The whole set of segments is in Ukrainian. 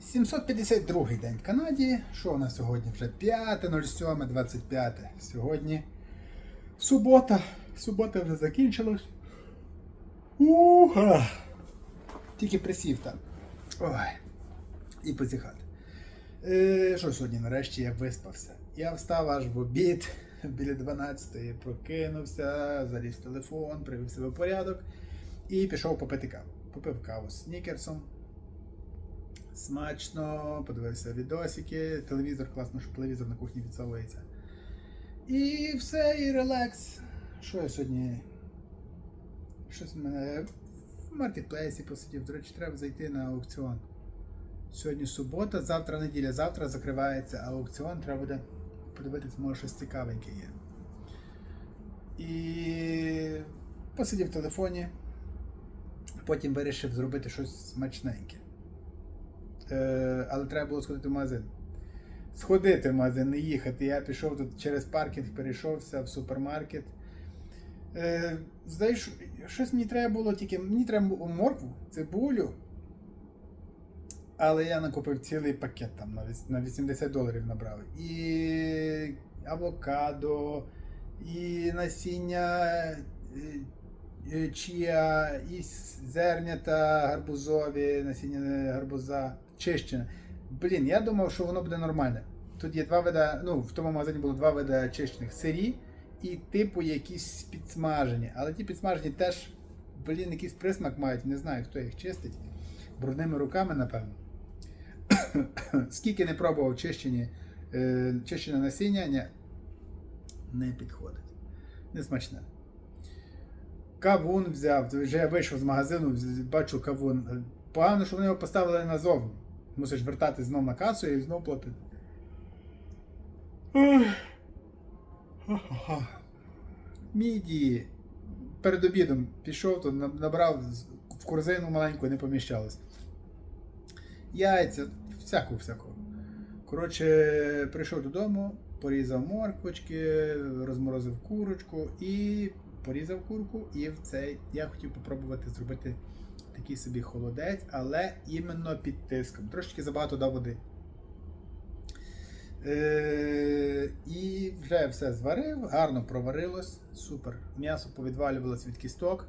752 день в Канаді. Що у нас сьогодні? Вже 5.07.25. Сьогодні субота. Субота вже закінчилась. Уха. Тільки присів там. Ой. І позіхати. Е, що сьогодні нарешті я виспався. Я встав аж в обід біля 12-ї, прокинувся, заліз телефон, привів себе в порядок і пішов попити каву. Попив каву з снікерсом. Смачно, подивився відосики, телевізор, класно, що телевізор на кухні відсовується. І все, і релакс. Що я сьогодні? Щось в мене в маркетплейсі посидів. До речі, треба зайти на аукціон. Сьогодні субота, завтра неділя, завтра закривається аукціон, треба буде подивитись, може щось цікавеньке є. І посидів в телефоні, потім вирішив зробити щось смачненьке. Е, але треба було сходити в магазин. Сходити в магазин, не їхати. Я пішов тут через паркінг, перейшовся в супермаркет. Е, знаєш, щось мені треба було тільки. Мені треба було моркву, цибулю. Але я накупив цілий пакет там на 80 доларів набрав. І авокадо, і насіння е, е, і зернята гарбузові, насіння гарбуза, чищене. Блін, я думав, що воно буде нормальне. Тут є два вида, ну, в тому магазині було два вида чищених сирі і типу якісь підсмажені. Але ті підсмажені теж, блін, якийсь присмак мають, не знаю, хто їх чистить. Брудними руками, напевно. Скільки не пробував чищені, е, чищене насіння, ні, не підходить. Не смачне. Кавун взяв, вже я вийшов з магазину, бачу кавун. Погано, що вони його поставили назовні. Мусиш вертати знов на касу і знов платити. Міді. Перед обідом пішов, то набрав в корзину маленьку, не поміщалось. Яйця, всяку всяку. Коротше, прийшов додому, порізав морквочки, розморозив курочку і порізав курку. І в цей я хотів попробувати зробити такий собі холодець, але іменно під тиском. Трошечки забагато дав води. Е, і вже все зварив, гарно проварилось, супер. М'ясо повідвалювалось від кісток.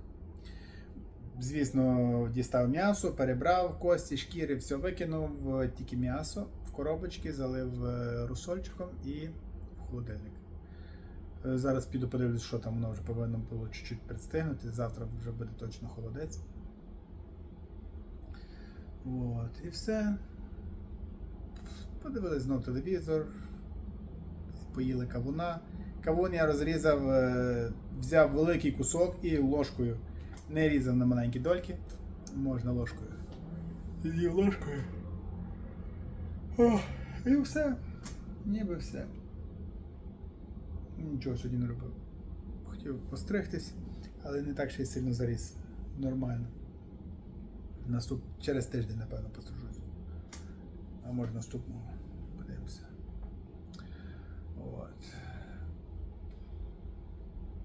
Звісно, дістав м'ясо, перебрав кості, шкіри, все викинув, тільки м'ясо в коробочки, залив е, русольчиком і в холодильник. Е, Зараз піду подивлюсь, що там воно вже повинно було чуть-чуть підстигнути. Завтра вже буде точно холодець. От, і все. Подивились знов телевізор, поїли кавуна. Кавун я розрізав, е, взяв великий кусок і ложкою. Не різав на маленькі дольки. Можна ложкою. З'їв ложкою. О, і все. Ніби все. Нічого сьогодні не робив. Хотів постригтись, але не так ще й сильно заріс. Нормально. Наступ... Через тиждень, напевно, посужусь. А може наступного. Подивимося. От.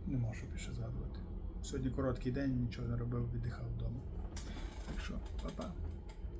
Нема що більше згадувати. Сьогодні короткий день, нічого не робив, віддихав вдома. Так що, па-па.